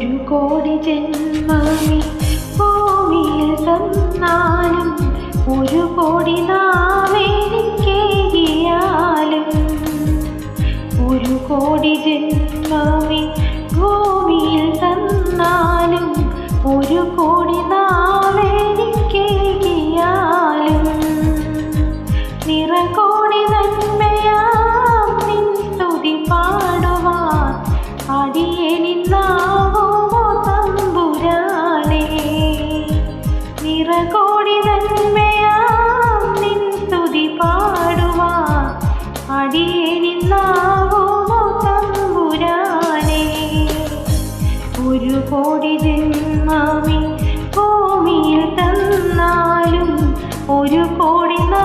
കോടി ജന്മമി ഭൂമിയിൽ തന്നാലും ഒരു കോടി നാവെനിക്കേകിയാലും ഒരു കോടി ജന്മമി ഭൂമിയിൽ തന്നാലും ഒരു കോടി നിറകോടി നന്മയാം നിൻ സ്തുതി പാടുവാ. അടിയനിന്നാവുമോ തമ്പുരാനെ? ഒരു കോടി ജന്മാമി ഭൂമിയിൽ തന്നാലും ഒരു കോടി നാ